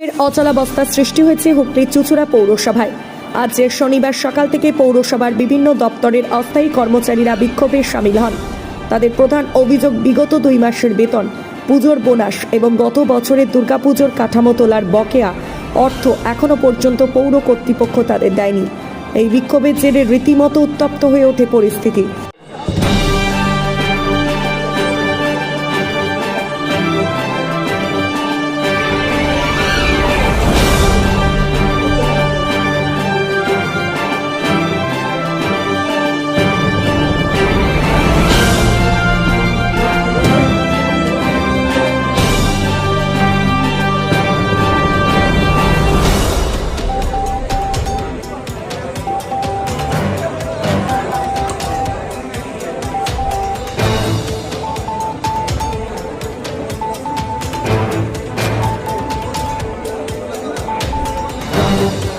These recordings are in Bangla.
এর অচলাবস্থা সৃষ্টি হয়েছে হুগলির চুচুড়া পৌরসভায়। আজ শনিবার সকাল থেকে পৌরসভার বিভিন্ন দপ্তরের অস্থায়ী কর্মচারীরা বিক্ষোভে সামিল হন। তাদের প্রধান অভিযোগ, বিগত দুই মাসের বেতন, পুজোর বোনাস এবং গত বছরের দুর্গাপুজোর কাঠামো তোলার বকেয়া অর্থ এখনও পর্যন্ত পৌর কর্তৃপক্ষ তাদের দেয়নি। এই বিক্ষোভের জেরে রীতিমতো উত্তপ্ত হয়ে ওঠে পরিস্থিতি। এ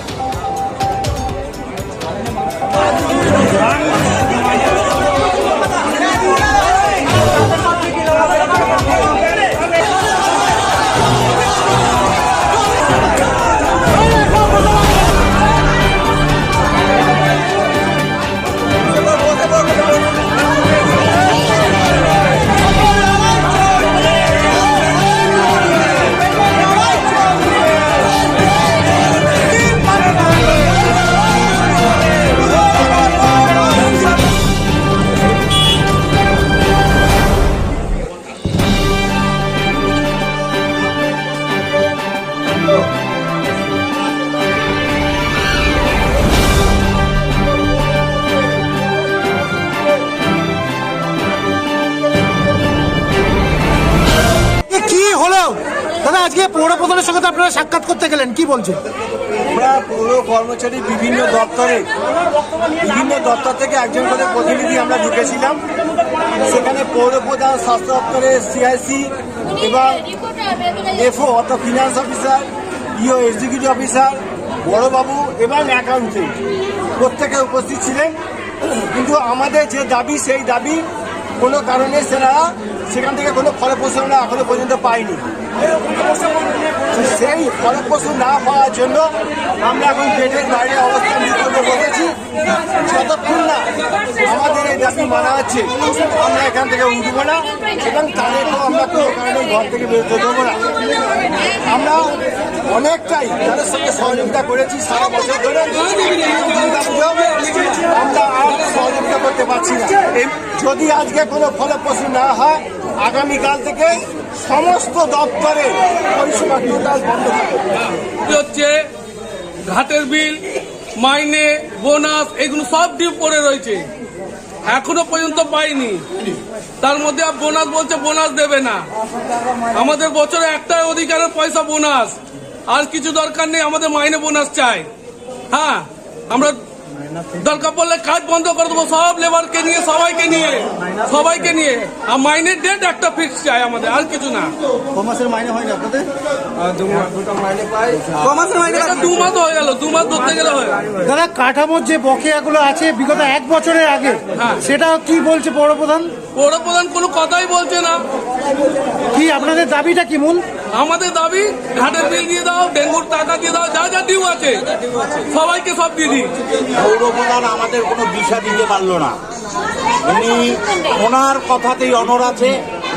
আজকে পৌর প্রধানের সঙ্গে আপনারা সাক্ষাৎ করতে গেলেন, কি বলছেন আমরা পৌর কর্মচারী বিভিন্ন দপ্তরে, বিভিন্ন দপ্তর থেকে একজন করে প্রতিনিধি আমরা ঢুকেছিলাম। সেখানে পৌর প্রধান, স্বাস্থ্য দপ্তরের সিআইসি এবং এফও অর্থাৎ finance officer EO executive officer বড়বাবু এবং অ্যাকাউন্টেন্ট প্রত্যেকে উপস্থিত ছিলেন। কিন্তু আমাদের যে দাবি, সেই দাবি কোনো কারণে সেনারা সেখান থেকে কোনো ফলপ্রসূ আমরা এখনও পর্যন্ত পাইনি। সেই ফলপ্রসূ না পাওয়ার জন্য আমরা এখন গেটের বাইরে অবস্থান করতে বসেছি। যতক্ষণ না আমাদের এই দাবি মানা হচ্ছে, আমরা এখান থেকে উঠবো না এবং তাদেরকেও আমরা কোনো কারণে ঘর থেকে বেরোতে দেবো না। আমরা অনেকটাই তাদের সঙ্গে সহযোগিতা করেছি সারা বছর ধরে আর সহযোগিতা করতে পারছি না যদি আজকে কোনো ফলপ্রসূ না হয়, আগামীকাল থেকে সমস্ত দপ্তরে পরিষেবা টোটাল বন্ধ হচ্ছে ঘাটের বিল, মাইনে, বোনাস, এগুলো সব ডিউ পড়ে রয়েছে। এখনও পর্যন্ত পাইনি। তার মধ্যে বোনাস বলছে, বোনাস দেবে না। আমাদের বছরে একটাই অধিকারের পয়সা বোনাস। আর কিছু দরকার নেই, আমাদের মাইনে বোনাস চাই। হ্যাঁ আমরা দরকার পড়লে কাজ বন্ধ করে দেবো সব লেবারকে নিয়ে সবাইকে নিয়ে সবাইকে নিয়ে। আর মাইনের ডেট একটা ফিক্স চাই আমাদের আর কিছু না। কমাসের মাইনে হয় না আপনাদের মাইনে এটা দু মাস হয়ে গেল দু মাস ধরতে গেলে হয়। দাদা কাঠামোর যে বকেয়াগুলো আছে বিগত এক বছরের আগে হ্যাঁ। সেটা কি বলছে কোনো কথাই বলছে না। কি আপনাদের দাবিটা কি মূল? আমাদের দাবি, ঘাটের বিল দিয়ে দাও, ডেঙ্গুর টাকা দিয়ে দাও, যা যা ডিউ আছে, সবাইকে সব দিয়ে দিই পৌরপ্রধান আমাদের কোনো দিশা দিতে পারল না। উনি ওনার কথাতেই অনর আছে,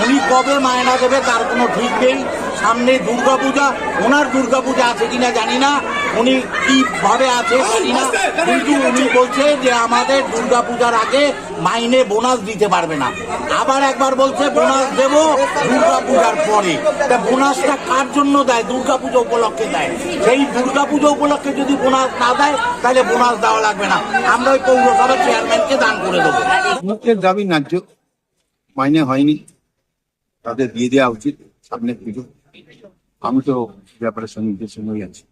উনি কবে মায়না দেবে তার কোনো ঠিক নেই। সামনে দুর্গাপূজা, ওনার দুর্গাপূজা আছে কিনা জানি না। উনি কীভাবে আছে জানি না কিন্তু উনি বলছে যে আমাদের দুর্গাপূজার আগে মাইনে বোনাস দিতে পারবে না। আবার একবার বলছে বোনাস দেব দুর্গাপূজার পরে। তা বোনাসটা কার জন্য দেয়? দুর্গাপুজো উপলক্ষে দেয়। সেই দুর্গাপুজো উপলক্ষে যদি বোনাস না দেয় তাহলে বোনাস দেওয়া লাগবে না। আমরা ওই পৌরসভার চেয়ারম্যানকে দান করে দেবো। মুখের দাবি ন্যায্য। মাইনে হয়নি। তাদের দিয়ে দেওয়া উচিত। সামনে পুজো। আমি তো ব্যাপারের সঙ্গে সঙ্গেই আছি।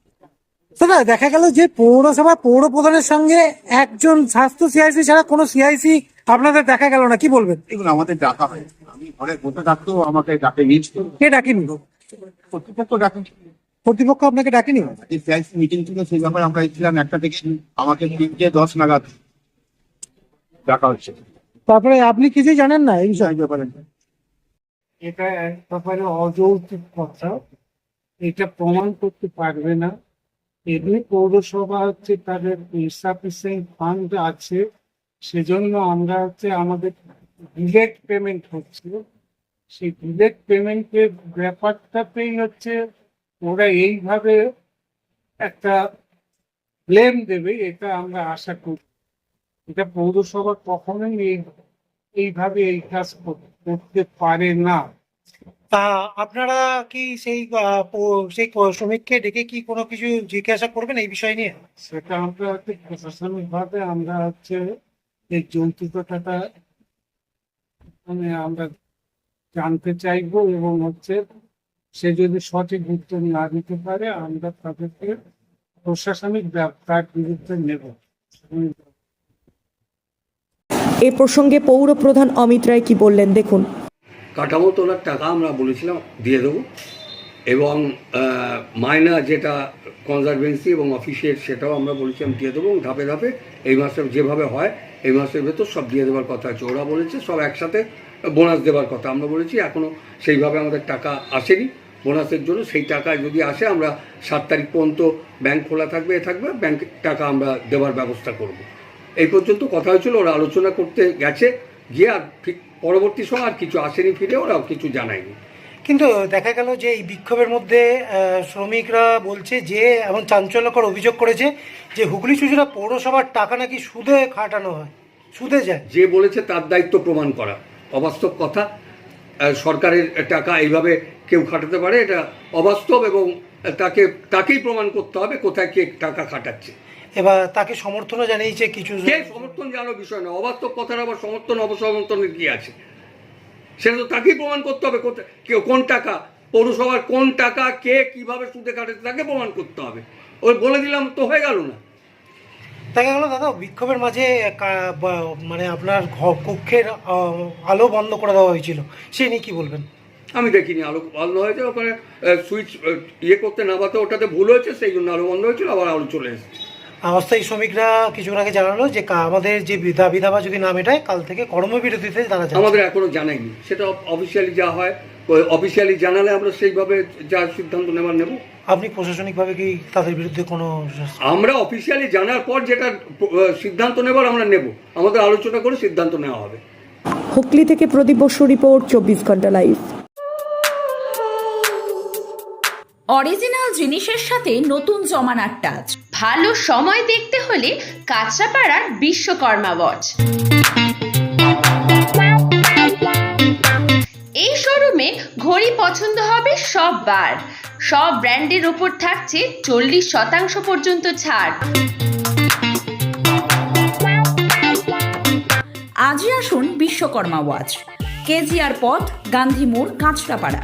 দাদা দেখা গেল যে পৌরসভা পৌর প্রধানের সঙ্গে একজন স্বাস্থ্য সিআইসি ছাড়া কোনো সিআইসি আপনাদের দেখা গেল না কি বলবেন? এগুলো আমাদের ডাকা হয়। আমি ঘরে বসে থাকতেও আমাকে ডাকে নিয়েছিল কে ডাকেনি? কর্তৃপক্ষ ডাকে। কর্তৃপক্ষ আপনাকে ডাকেনি? যে সিআইসি মিটিং ছিল সেই ব্যাপারে আমরা এসেছিলাম একটা থেকে আমাকে তিনটে দশ নাগাদ ডাকা হচ্ছে তারপরে আপনি কিছুই জানেন না এই বিষয়ে? ব্যাপারে। এটা এক ব্যাপারে অযৌক্তিক কথা। এটা প্রমাণ করতে পারবে না এমনি পৌরসভা হচ্ছে তাদের ইনসাফিসিয়েন্ট ফান্ড আছে, সেজন্য আমরা হচ্ছে আমাদের ডিলেট পেমেন্ট হচ্ছে। সেই ডিলেট পেমেন্টের ব্যাপারটাতেই হচ্ছে ওরা এইভাবে একটা ব্লেম দেবে, এটা আমরা আশা করি। এটা পৌরসভা কখনোই এইভাবে এই কাজ কর- করতে পারে না। তা আপনারা কি সেই আহ, প- সেই শ্রমিককে ডেকে কি কোনো কিছু জিজ্ঞাসা করবেন এই বিষয় নিয়ে? সেটা আমরা হচ্ছে প্রশাসনিক ভাবে আমরা হচ্ছে এই যৌক্তিকতাটা মানে আমরা জানতে চাইব এবং হচ্ছে সে যদি সঠিক উত্তর না দিতে পারে আমরা তাদেরকে প্রশাসনিক তার বিরুদ্ধে নেব। এ প্রসঙ্গে পৌর প্রধান অমিত রায় কি বললেন দেখুন। কাঠামো তোলার টাকা আমরা বলেছিলাম, দিয়ে দেবো। এবং মায়না যেটা কনজারভেন্সি এবং অফিসের সেটাও আমরা বলেছিলাম দিয়ে দেবো। এবং ধাপে ধাপে এই মাসে যেভাবে হয়, এই মাসের ভেতর সব দিয়ে দেওয়ার কথা আছে। ওরা বলেছে সব একসাথে বোনাস দেওয়ার কথা। আমরা বলেছি এখনও সেইভাবে আমাদের টাকা আসেনি। বোনাসের জন্য সেই টাকা যদি আসে, আমরা সাত তারিখ পর্যন্ত ব্যাংক খোলা থাকবে, এ থাকবে ব্যাংক টাকা আমরা দেওয়ার ব্যবস্থা করব। এই পর্যন্ত কথা হয়েছিল, ওরা আলোচনা করতে গেছে, গিয়ে আর ঠিক পরবর্তী সময় আর কিছু আসেনি ফিরে ওরাও কিছু জানায়নি। কিন্তু দেখা গেল যে এই বিক্ষোভের মধ্যে শ্রমিকরা বলছে যে এমন চাঞ্চল্যকর অভিযোগ করেছে যে হুগলি চুচুড়া পৌরসভার টাকা নাকি সুদে খাটানো হয় সুদে যায়। যে বলেছে তার দায়িত্ব প্রমাণ করা অবাস্তব কথা। সরকারের টাকা এইভাবে কেউ খাটাতে পারে এটা অবাস্তব এবং তাকে তাকেই প্রমাণ করতে হবে কোথায় কে টাকা খাটাচ্ছে। এবার তাকে সমর্থনও জানিয়েছে কিছু কে সমর্থন জানো বিষয় না অবাস্তব কথার আবার সমর্থন অবসমর্থনের কি আছে? সেটা তো তাকেই প্রমাণ করতে হবে কোথায় কে- কোন টাকা? পৌরসভার কোন টাকা কে কীভাবে সুদে কাটাচ্ছে তাকে প্রমাণ করতে হবে। ওই বলে দিলাম তো হয়ে গেল না। দেখা গেল দাদা বিক্ষোভের মাঝে মানে আপনার কক্ষের আলো বন্ধ করে দেওয়া হয়েছিল। সে নিয়ে কি বলবেন? আমি দেখিনি আলো বন্ধ হয়েছে ওখানে সুইচ ইয়ে করতে না নামাতে ওটাতে ভুল হয়েছে সেই জন্য আলো বন্ধ হয়েছিল আবার আলো চলে এসেছে। অস্থায়ী শ্রমিকরা কিছুক্ষণ আগে জানালো যে আমাদের যে বিধা দাবা যদি না মেটায় কাল থেকে কর্মবিরতিতে তারা আমাদের এখনও জানাইনি সেটা অফিসিয়ালি যা হয় অফিসিয়ালি জানালে আমরা সেইভাবে যা সিদ্ধান্ত নেবার নেব। আপনি প্রশাসনিকভাবে কি তাদের বিরুদ্ধে কোনো আমরা অফিসিয়ালি জানার পর যেটা সিদ্ধান্ত নেবার আমরা নেব। আমাদের আলোচনা করে সিদ্ধান্ত নেওয়া হবে। হুগলি থেকে প্রদীপ বসু রিপোর্ট চব্বিশ ঘণ্টা লাইভ। অরিজিনাল জিনিসের সাথে নতুন জমানার টাচ ভালো সময় দেখতে হলে কাঁচরাপাড়ার বিশ্বকর্মা ওয়াচ। এই শোরুমে ঘড়ি পছন্দ হবে সব বার সব ব্র্যান্ডের ওপর থাকছে চল্লিশ শতাংশ পর্যন্ত ছাড়। আজই আসুন বিশ্বকর্মা ওয়াচ। কেজিআর পথ, গান্ধী মোড়, কাঁচরাপাড়া।